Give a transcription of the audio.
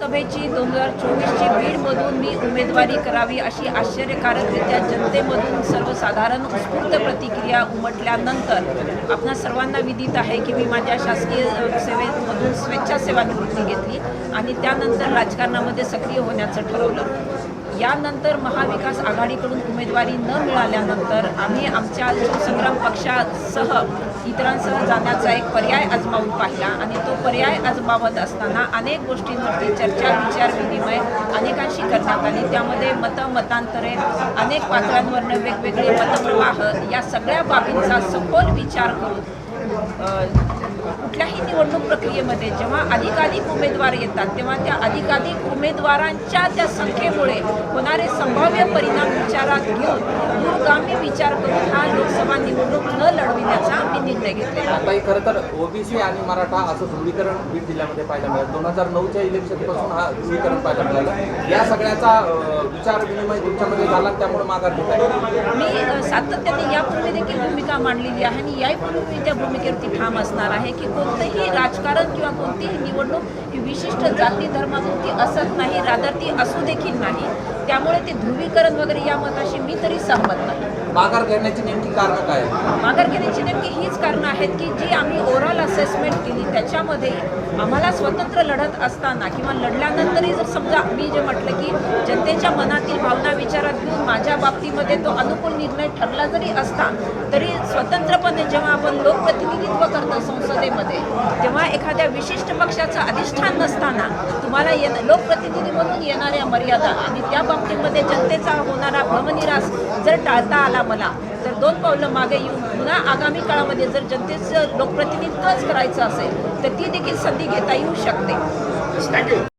सभेची दोन हजार चोवीसची बीडमधून मी उमेदवारी करावी अशी आश्चर्यकारकरित्या जनतेमधून सर्वसाधारण उत्स्फूर्त प्रतिक्रिया उमटल्यानंतर आपणा सर्वांना विदित आहे की मी माझ्या शासकीय सेवेमधून सेवेमधून स्वेच्छासेवानिवृत्ती घेतली आणि त्यानंतर राजकारणामध्ये सक्रिय होण्याचं ठरवलं. यानंतर महाविकास आघाडीकडून उमेदवारी न मिळाल्यानंतर आम्ही आमच्या संग्राम पक्षासह इतरांसह जाण्याचा एक पर्याय आजमावून पाहिला. आणि तो पर्याय आजमावत असताना अनेक गोष्टींवरती चर्चा विचार विनिमय अनेकांशी करण्यात आली. त्यामध्ये मतं मतांतरे अनेक पात्रांवरनं वेगवेगळे मतप्रवाह या सगळ्या बाबींचा सखोल विचार करून कुठल्याही निवडणूक प्रक्रियेमध्ये जेव्हा अधिकाधिक उमेदवार येतात तेव्हा त्या अधिकाधिक उमेदवारांच्या त्या संख्येमुळे होणारे संभाव्य परिणाम विचारात घेऊन दूरगामी विचार करून हा लोकसभा निवडणूक न लढविण्याचा मी निर्णय घेतलेला. ताई खरं तर ओबीसी आणि मराठा असं ध्रुवीकरण बीड जिल्ह्यामध्ये पाहायला मिळालं. दोन हजार नऊच्या इलेक्शनपासून हा ध्रुवीकरण पाहायला मिळालं. या सगळ्याचा विचार विनिमय तुमच्यामध्ये झाला त्यामुळे माघार घेत आहे मी सातत्याने यापूर्वी देखील भूमिका मांडलेली आहे आणि यापूर्वी मी त्या भूमिकेवरती ठाम असणार आहे की कोणतंही राजकारण किंवा कोणतीही निवडणूक ही विशिष्ट जाती धर्मापुरती असत नाही रादर ती असू देखील नाही त्यामुळे ते ध्रुवीकरण वगैरे या मताशी मी तरी सहमत नाही माघार घेण्याची नेमकी कारणं काय? माघार घेण्याची नेमकी हीच कारणं आहेत की जी आम्ही ओव्हरऑल असेसमेंट केली त्याच्यामध्ये आम्हाला स्वतंत्र लढत असताना किंवा लढल्यानंतरही जर समजा मी जे म्हटलं की जनतेच्या मनातील भावना माझ्या बाबतीमध्ये तो अनुकूल निर्णय ठरला जरी असता तरी स्वतंत्रपणे जेव्हा आपण लोकप्रतिनिधित्व करतो संसदेमध्ये तेव्हा एखाद्या विशिष्ट पक्षाचं अधिष्ठान नसताना तुम्हाला ये लोकप्रतिनिधी म्हणून येणाऱ्या मर्यादा आणि त्या बाबतीमध्ये जनतेचा होणारा भ्रमनिरास जर टाळता आला मला तर दोन पावलं मागे येऊन पुन्हा आगामी काळामध्ये जर जनतेचं लोकप्रतिनिधित्वच करायचं असेल तर ती देखील संधी घेता येऊ शकते.